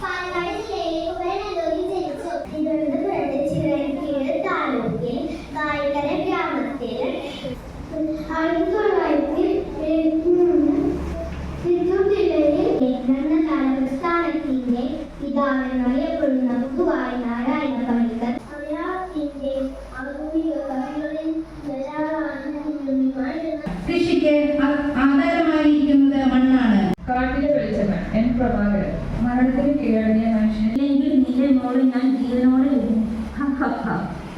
Finally. മരണത്തിന് കീഴടങ്ങിയ മനുഷ്യൻ. അല്ലെങ്കിൽ നിന്റെ മോളെ ഞാൻ ജീവനോടെ.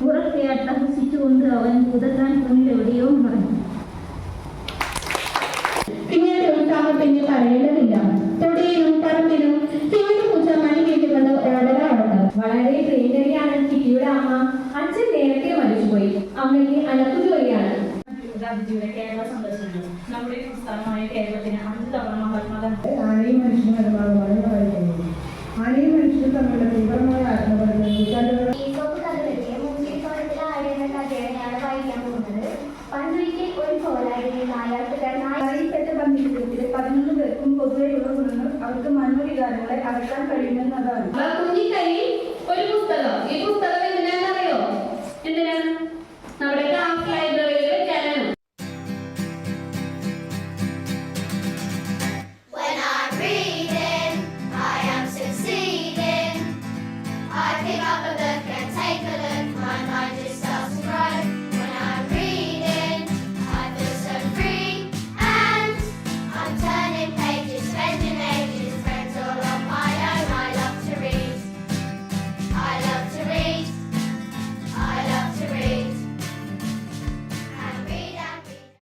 ഉറക്കെ അട്ടഹസിച്ചുകൊണ്ട് അവൻ ഭൂതത്താൻ കുന്നിൽ എവിടെയോ മറഞ്ഞു പിന്നീട് ഉത്സാഹത്തിന് പറയേണ്ടതില്ല. തൊടിയിലും പറമ്പിലും ചുവട് പൂച്ച മണി വീട്ടുകൊണ്ട് ഓടരാറുണ്ട് വളരെ പ്രിയങ്കരിയാണ് കിറ്റിയുടെ അമ്മ. അച്ഛൻ നേരത്തെ മരിച്ചുപോയി. അമ്മയ്ക്ക് അനക്കു ജോലിയാണ്. ഗാന്ധിജിയുടെ കേരള സന്ദർശനം നമ്മുടെ സംസ്ഥാനമായ കേരളത്തിന് അഞ്ച് തവണ മഹാത്മാഗാന്ധി വായിക്കാൻ പോകുന്നത്. പണ്ടൊരിക്കൽ ഒരു കോലായിലെ നായാട്ടുകാരനായ അറിയപ്പെട്ട ബന്ധിത്വത്തിലെ പതിനൊന്ന് പേർക്കും പൊതുവെയുള്ള ഗുണങ്ങൾ അവർക്ക് മനോവികാരങ്ങളെ അകറ്റാൻ കഴിയുമെന്നതാണ്.